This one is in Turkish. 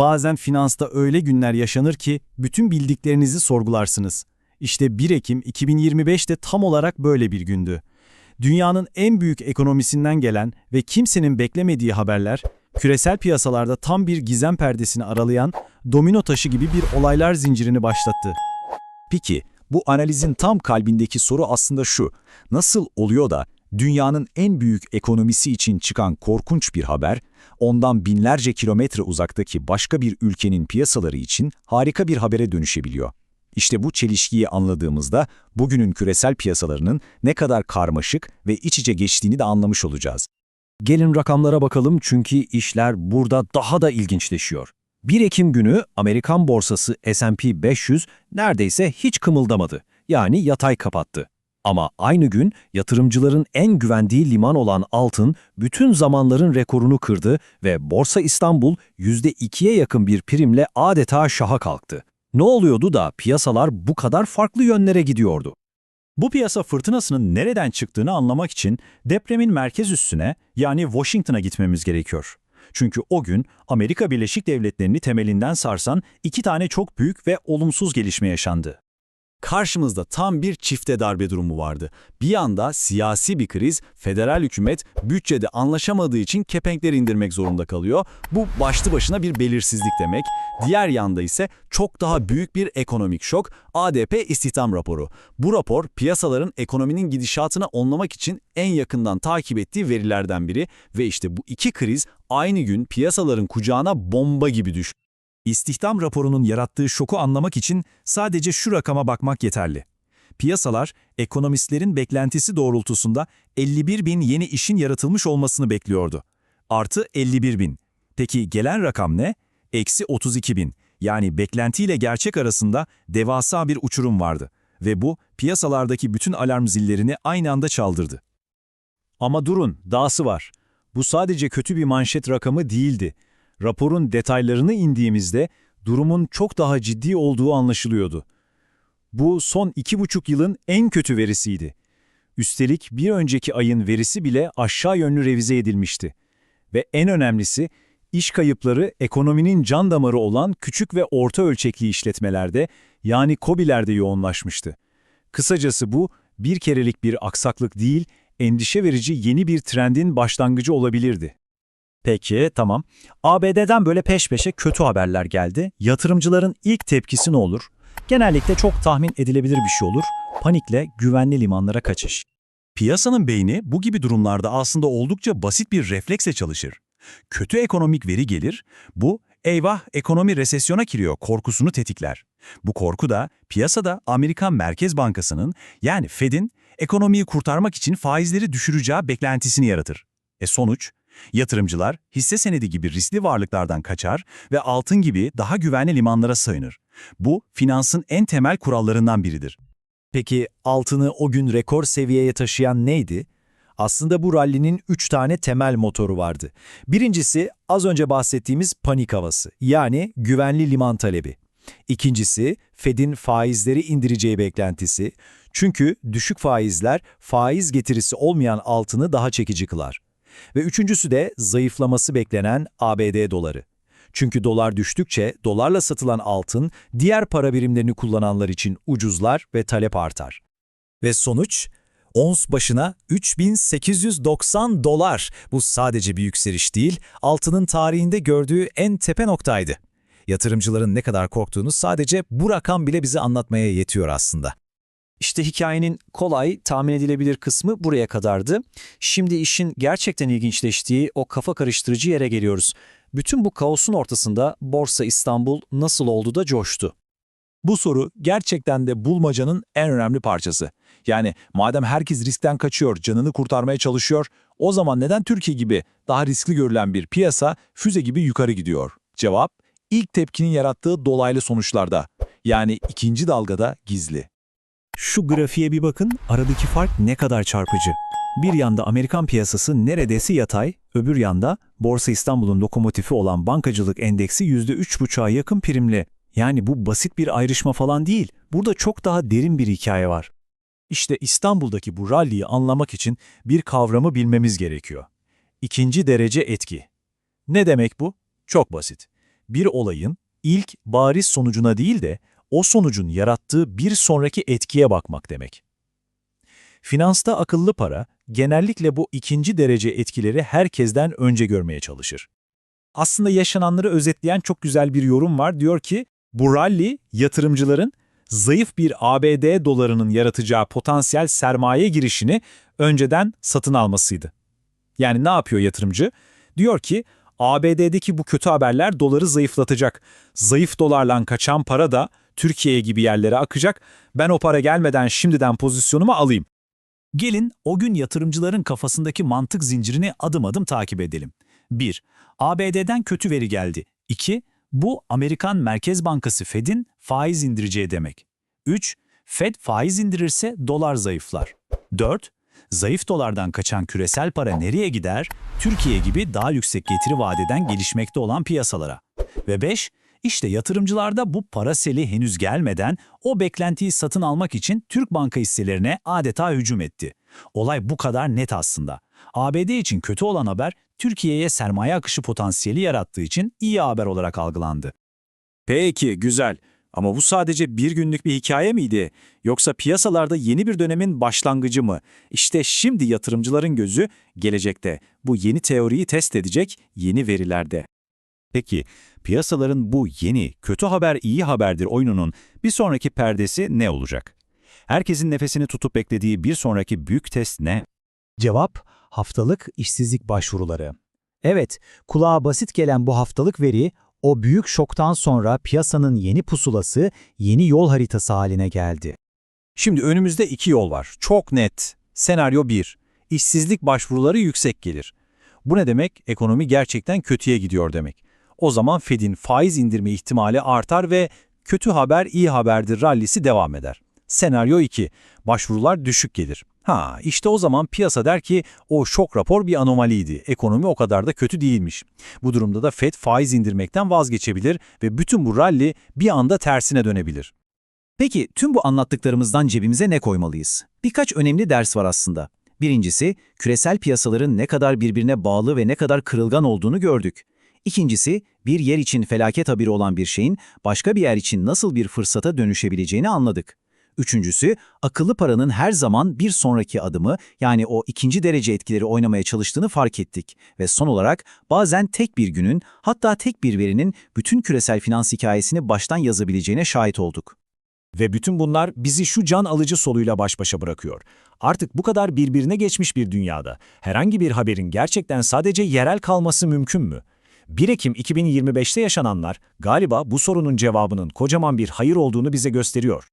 Bazen finansta öyle günler yaşanır ki bütün bildiklerinizi sorgularsınız. İşte 1 Ekim 2025'te tam olarak böyle bir gündü. Dünyanın en büyük ekonomisinden gelen ve kimsenin beklemediği haberler, küresel piyasalarda tam bir gizem perdesini aralayan domino taşı gibi bir olaylar zincirini başlattı. Peki, bu analizin tam kalbindeki soru aslında şu. Nasıl oluyor da dünyanın en büyük ekonomisi için çıkan korkunç bir haber, ondan binlerce kilometre uzaktaki başka bir ülkenin piyasaları için harika bir habere dönüşebiliyor? İşte bu çelişkiyi anladığımızda bugünün küresel piyasalarının ne kadar karmaşık ve iç içe geçtiğini de anlamış olacağız. Gelin rakamlara bakalım çünkü işler burada daha da ilginçleşiyor. 1 Ekim günü Amerikan borsası S&P 500 neredeyse hiç kımıldamadı. Yani yatay kapattı. Ama aynı gün yatırımcıların en güvendiği liman olan altın bütün zamanların rekorunu kırdı ve Borsa İstanbul %2'ye yakın bir primle adeta şaha kalktı. Ne oluyordu da piyasalar bu kadar farklı yönlere gidiyordu? Bu piyasa fırtınasının nereden çıktığını anlamak için depremin merkez üssüne yani Washington'a gitmemiz gerekiyor. Çünkü o gün Amerika Birleşik Devletleri'ni temelinden sarsan iki tane çok büyük ve olumsuz gelişme yaşandı. Karşımızda tam bir çifte darbe durumu vardı. Bir yanda siyasi bir kriz, federal hükümet bütçede anlaşamadığı için kepenkleri indirmek zorunda kalıyor. Bu başlı başına bir belirsizlik demek. Diğer yanda ise çok daha büyük bir ekonomik şok, ADP istihdam raporu. Bu rapor piyasaların ekonominin gidişatını onlamak için en yakından takip ettiği verilerden biri ve işte bu iki kriz aynı gün piyasaların kucağına bomba gibi düştü. İstihdam raporunun yarattığı şoku anlamak için sadece şu rakama bakmak yeterli. Piyasalar, ekonomistlerin beklentisi doğrultusunda 51 bin yeni işin yaratılmış olmasını bekliyordu. Artı 51 bin. Peki gelen rakam ne? Eksi 32 bin. Yani beklentiyle gerçek arasında devasa bir uçurum vardı. Ve bu, piyasalardaki bütün alarm zillerini aynı anda çaldırdı. Ama durun, dahası var. Bu sadece kötü bir manşet rakamı değildi. Raporun detaylarını indiğimizde durumun çok daha ciddi olduğu anlaşılıyordu. Bu son iki buçuk yılın en kötü verisiydi. Üstelik bir önceki ayın verisi bile aşağı yönlü revize edilmişti. Ve en önemlisi, iş kayıpları ekonominin can damarı olan küçük ve orta ölçekli işletmelerde yani KOBİ'lerde yoğunlaşmıştı. Kısacası bu, bir kerelik bir aksaklık değil, endişe verici yeni bir trendin başlangıcı olabilirdi. Peki, tamam. ABD'den böyle peş peşe kötü haberler geldi. Yatırımcıların ilk tepkisi ne olur? Genellikle çok tahmin edilebilir bir şey olur. Panikle güvenli limanlara kaçış. Piyasanın beyni bu gibi durumlarda aslında oldukça basit bir refleksle çalışır. Kötü ekonomik veri gelir, bu eyvah ekonomi resesyona giriyor korkusunu tetikler. Bu korku da piyasada Amerikan Merkez Bankası'nın yani Fed'in ekonomiyi kurtarmak için faizleri düşüreceği beklentisini yaratır. E sonuç? Yatırımcılar hisse senedi gibi riskli varlıklardan kaçar ve altın gibi daha güvenli limanlara sığınır. Bu finansın en temel kurallarından biridir. Peki altını o gün rekor seviyeye taşıyan neydi? Aslında bu rallinin üç tane temel motoru vardı. Birincisi az önce bahsettiğimiz panik havası yani güvenli liman talebi. İkincisi Fed'in faizleri indireceği beklentisi. Çünkü düşük faizler faiz getirisi olmayan altını daha çekici kılar. Ve üçüncüsü de zayıflaması beklenen ABD doları. Çünkü dolar düştükçe dolarla satılan altın diğer para birimlerini kullananlar için ucuzlar ve talep artar. Ve sonuç? Ons başına 3890 dolar. Bu sadece bir yükseliş değil, altının tarihinde gördüğü en tepe noktaydı. Yatırımcıların ne kadar korktuğunu sadece bu rakam bile bize anlatmaya yetiyor aslında. İşte hikayenin kolay, tahmin edilebilir kısmı buraya kadardı. Şimdi işin gerçekten ilginçleştiği o kafa karıştırıcı yere geliyoruz. Bütün bu kaosun ortasında Borsa İstanbul nasıl oldu da coştu? Bu soru gerçekten de bulmacanın en önemli parçası. Yani madem herkes riskten kaçıyor, canını kurtarmaya çalışıyor, o zaman neden Türkiye gibi daha riskli görülen bir piyasa füze gibi yukarı gidiyor? Cevap, ilk tepkinin yarattığı dolaylı sonuçlarda. Yani ikinci dalgada gizli. Şu grafiğe bir bakın, aradaki fark ne kadar çarpıcı. Bir yanda Amerikan piyasası neredeyse yatay, öbür yanda Borsa İstanbul'un lokomotifi olan bankacılık endeksi %3,5'a yakın primli. Yani bu basit bir ayrışma falan değil, burada çok daha derin bir hikaye var. İşte İstanbul'daki bu ralliyi anlamak için bir kavramı bilmemiz gerekiyor. İkinci derece etki. Ne demek bu? Çok basit. bir olayın ilk bariz sonucuna değil de o sonucun yarattığı bir sonraki etkiye bakmak demek. Finansta akıllı para genellikle bu ikinci derece etkileri herkesten önce görmeye çalışır. Aslında yaşananları özetleyen çok güzel bir yorum var. Diyor ki, bu rally yatırımcıların zayıf bir ABD dolarının yaratacağı potansiyel sermaye girişini önceden satın almasıydı. Yani ne yapıyor yatırımcı? Diyor ki, ABD'deki bu kötü haberler doları zayıflatacak. Zayıf dolarla kaçan para da Türkiye gibi yerlere akacak. Ben o para gelmeden şimdiden pozisyonumu alayım. Gelin o gün yatırımcıların kafasındaki mantık zincirini adım adım takip edelim. 1. ABD'den kötü veri geldi. 2. Bu Amerikan Merkez Bankası Fed'in faiz indireceği demek. 3. Fed faiz indirirse dolar zayıflar. 4. Zayıf dolardan kaçan küresel para nereye gider? Türkiye gibi daha yüksek getiri vadeden gelişmekte olan piyasalara. Ve 5. İşte yatırımcılar da bu para seli henüz gelmeden o beklentiyi satın almak için Türk banka hisselerine adeta hücum etti. Olay bu kadar net aslında. ABD için kötü olan haber Türkiye'ye sermaye akışı potansiyeli yarattığı için iyi haber olarak algılandı. Peki, güzel. Ama bu sadece bir günlük bir hikaye miydi? Yoksa piyasalarda yeni bir dönemin başlangıcı mı? İşte şimdi yatırımcıların gözü gelecekte. Bu yeni teoriyi test edecek yeni verilerde. Peki, piyasaların bu yeni, kötü haber iyi haberdir oyununun bir sonraki perdesi ne olacak? Herkesin nefesini tutup beklediği bir sonraki büyük test ne? Cevap, haftalık işsizlik başvuruları. Evet, kulağa basit gelen bu haftalık veri, o büyük şoktan sonra piyasanın yeni pusulası, yeni yol haritası haline geldi. Şimdi önümüzde iki yol var. Çok net. Senaryo 1. İşsizlik başvuruları yüksek gelir. Bu ne demek? Ekonomi gerçekten kötüye gidiyor demek. O zaman Fed'in faiz indirme ihtimali artar ve kötü haber iyi haberdir rallisi devam eder. Senaryo 2. Başvurular düşük gelir. Ha işte o zaman piyasa der ki o şok rapor bir anomaliydi. Ekonomi o kadar da kötü değilmiş. Bu durumda da Fed faiz indirmekten vazgeçebilir ve bütün bu rally bir anda tersine dönebilir. Peki tüm bu anlattıklarımızdan cebimize ne koymalıyız? Birkaç önemli ders var aslında. Birincisi, küresel piyasaların ne kadar birbirine bağlı ve ne kadar kırılgan olduğunu gördük. İkincisi, bir yer için felaket haberi olan bir şeyin başka bir yer için nasıl bir fırsata dönüşebileceğini anladık. Üçüncüsü, akıllı paranın her zaman bir sonraki adımı yani o ikinci derece etkileri oynamaya çalıştığını fark ettik. Ve son olarak bazen tek bir günün hatta tek bir verinin bütün küresel finans hikayesini baştan yazabileceğine şahit olduk. Ve bütün bunlar bizi şu can alıcı soluyla baş başa bırakıyor. Artık bu kadar birbirine geçmiş bir dünyada herhangi bir haberin gerçekten sadece yerel kalması mümkün mü? 1 Ekim 2025'te yaşananlar galiba bu sorunun cevabının kocaman bir hayır olduğunu bize gösteriyor.